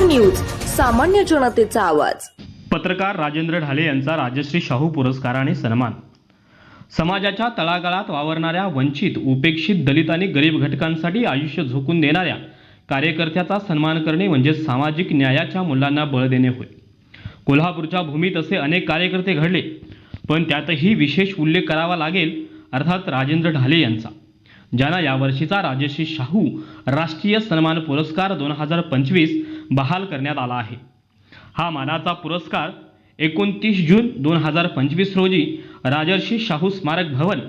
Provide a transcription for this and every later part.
सामान्य जनतेचा आवाज. पत्रकार राजेंद्र ढाले यांचा राजश्री शाहू पुरस्काराने सन्मान. समाजाच्या तळागाळात वावरणाऱ्या वंचित उपेक्षित दलित आणि गरीब घटकांसाठी आयुष्य झोकून देणाऱ्या कार्यकर्त्याचा सन्मान करणे म्हणजे सामाजिक न्यायाच्या मुलांना बळ देणे होय. कोल्हापूरच्या भूमीत असे अनेक कार्यकर्ते घडले पण त्यातही विशेष उल्लेख करावा लागेल अर्थात राजेंद्र ढाले यांचा ज्यांना यावर्षीचा राजश्री शाहू राष्ट्रीय सन्मान पुरस्कार दोन हजार पंचवीस बहाल करण्यात आला आहे. हा मानाचा पुरस्कार एकोणतीस जून दोन हजार पंचवीस रोजी राजर्षी शाहू स्मारक भवन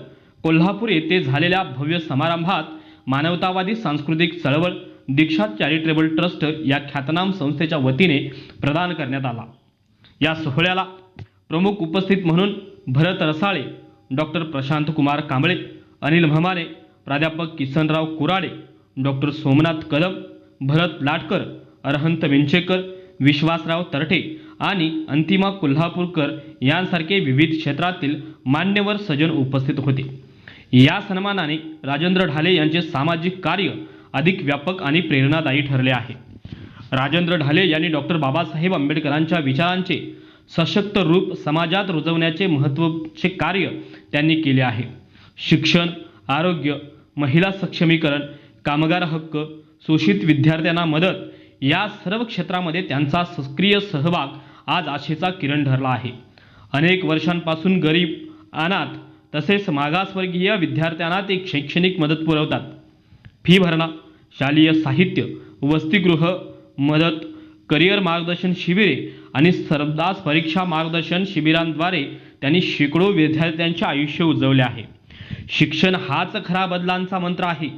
कोल्हापूर येथे झालेल्या भव्य समारंभात मानवतावादी सांस्कृतिक चळवळ दीक्षा चॅरिटेबल ट्रस्ट या ख्यातनाम संस्थेच्या वतीने प्रदान करण्यात आला. या सोहळ्याला प्रमुख उपस्थित म्हणून भरत रसाळे डॉक्टर प्रशांत कुमार कांबळे अनिल म्हमाने प्राध्यापक किसनराव कुराडे डॉक्टर सोमनाथ कदम भरत लाटकर अरहंत विंचेकर विश्वासराव तरठे आणि अंतिमा कोल्हापूरकर यांसारखे विविध क्षेत्रातील मान्यवर सजन उपस्थित होते. या सन्मानाने राजेंद्र ढाले यांचे सामाजिक कार्य अधिक व्यापक आणि प्रेरणादायी ठरले आहे. राजेंद्र ढाले यांनी डॉक्टर बाबासाहेब आंबेडकरांच्या विचारांचे सशक्त रूप समाजात रुजवण्याचे महत्त्वाचे कार्य त्यांनी केले आहे. शिक्षण आरोग्य महिला सक्षमीकरण कामगार हक्क शोषित विद्यार्थ्यांना मदत या सर्व क्षेत्रामध्ये त्यांचा सक्रिय सहभाग आज आशेचा किरण ठरला आहे. अनेक वर्षांपासून गरीब अनाथ तसेच मागासवर्गीय विद्यार्थ्यांना ते शैक्षणिक मदत पुरवतात. फी भरणा शालेय साहित्य वसतिगृह मदत करिअर मार्गदर्शन शिबिरे आणि सरदास परीक्षा मार्गदर्शन शिबिरांद्वारे त्यांनी शेकडो विद्यार्थ्यांचे आयुष्य उजवले आहे. शिक्षण हाच खरा बदलांचा मंत्र आहे.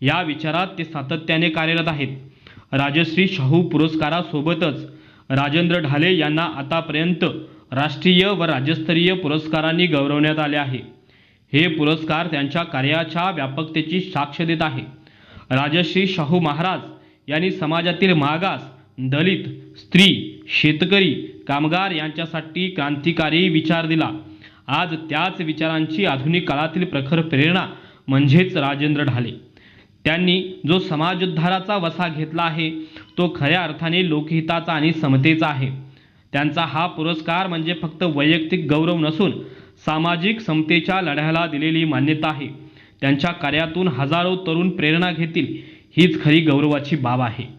या विचारात ते सातत्याने कार्यरत आहेत. राजश्री शाहू पुरस्कारासोबतच राजेंद्र ढाले यांना आतापर्यंत राष्ट्रीय व राज्यस्तरीय पुरस्कारांनी गौरवण्यात आले आहे. हे पुरस्कार त्यांच्या कार्याच्या व्यापकतेची साक्ष देत आहे. राजश्री शाहू महाराज यांनी समाजातील मागास दलित स्त्री शेतकरी कामगार यांच्यासाठी क्रांतिकारी विचार दिला. आज त्याच विचारांची आधुनिक काळातील प्रखर प्रेरणा म्हणजेच राजेंद्र ढाले. त्यांनी जो समाजोद्धाराचा वसा घेतला आहे तो खऱ्या अर्थाने लोकहिताचा आणि समतेचा आहे. त्यांचा हा पुरस्कार म्हणजे फक्त वैयक्तिक गौरव नसून सामाजिक समतेच्या लढ्याला दिलेली मान्यता आहे. त्यांच्या कार्यातून हजारो तरुण प्रेरणा घेतील हीच खरी गौरवाची बाब आहे.